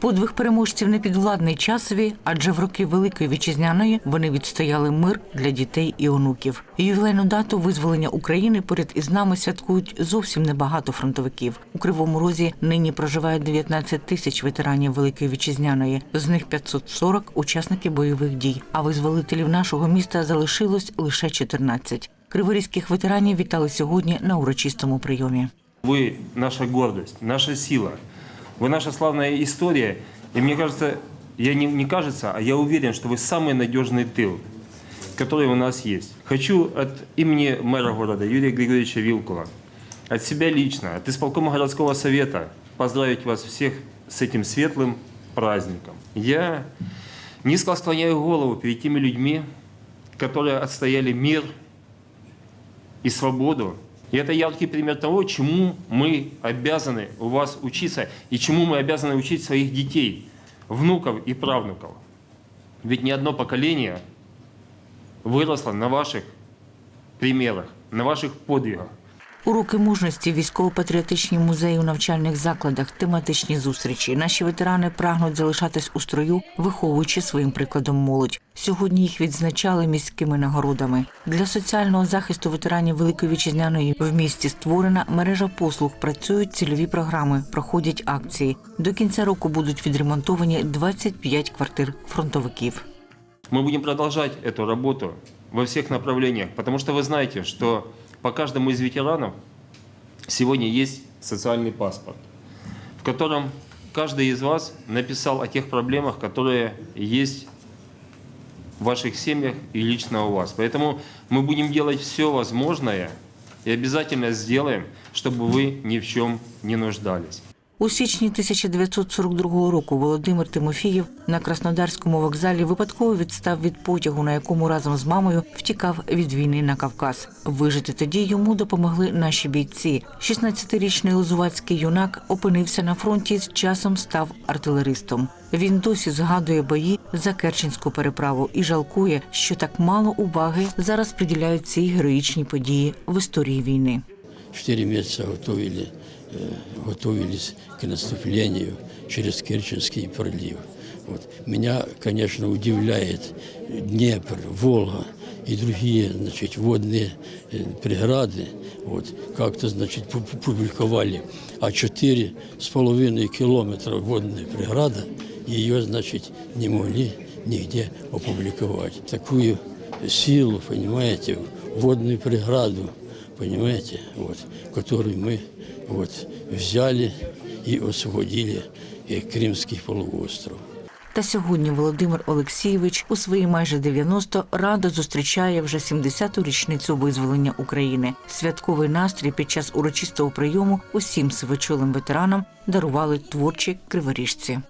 Подвиг переможців не підвладний часові, адже в роки Великої вітчизняної вони відстояли мир для дітей і онуків. Ювілейну дату визволення України поряд із нами святкують зовсім небагато фронтовиків. У Кривому Розі нині проживає 19 тисяч ветеранів Великої вітчизняної, з них 540 – учасники бойових дій. А визволителів нашого міста залишилось лише 14. Криворізьких ветеранів вітали сьогодні на урочистому прийомі. Вы наша гордость, наша сила. Вы наша славная история. И мне кажется, я не, не кажется, а я уверен, что вы самый надежный тыл, который у нас есть. Хочу от имени мэра города Юрия Григорьевича Вилкула, от себя лично, от исполкома городского совета поздравить вас всех с этим светлым праздником. Я низко склоняю голову перед теми людьми, которые отстояли мир и свободу. И это яркий пример того, чему мы обязаны у вас учиться и чему мы обязаны учить своих детей, внуков и правнуков. Ведь ни одно поколение выросло на ваших примерах, на ваших подвигах. Уроки мужності, військово-патріотичні музеї у навчальних закладах, тематичні зустрічі. Наші ветерани прагнуть залишатись у строю, виховуючи своїм прикладом молодь. Сьогодні їх відзначали міськими нагородами. Для соціального захисту ветеранів Великої вітчизняної в місті створена мережа послуг. Працюють цільові програми, проходять акції. До кінця року будуть відремонтовані 25 квартир фронтовиків. Мы будем продолжать эту работу во всех направлениях, потому что вы знаете, что по каждому из ветеранов сегодня есть социальный паспорт, в котором каждый из вас написал о тех проблемах, которые есть в ваших семьях и лично у вас. Поэтому мы будем делать все возможное и обязательно сделаем, чтобы вы ни в чем не нуждались. У січні 1942 року Володимир Тимофієв на Краснодарському вокзалі випадково відстав від потягу, на якому разом з мамою втікав від війни на Кавказ. Вижити тоді йому допомогли наші бійці. 16-річний лозувацький юнак опинився на фронті і з часом став артилеристом. Він досі згадує бої за Керченську переправу і жалкує, що так мало уваги зараз приділяють цій героїчній події в історії війни. Четыре месяца готовили, э, готовились к наступлению через Керченский пролив. Вот. Меня, конечно, удивляет Днепр, Волга и другие значит, водные э, преграды. Вот. Как-то значит, пу- пу- публиковали. А четыре с половиной километра водной преграды ее значит, не могли нигде опубликовать. Такую силу, понимаете, водную преграду понимаете, вот, который мы вот, взяли і освободили Кримський Крымский полуостров. Та сьогодні Володимир Олексійович у свої майже 90 радо зустрічає вже 70-ту річницю визволення України. Святковий настрій під час урочистого прийому усім свечолим ветеранам дарували творчі криворіжці.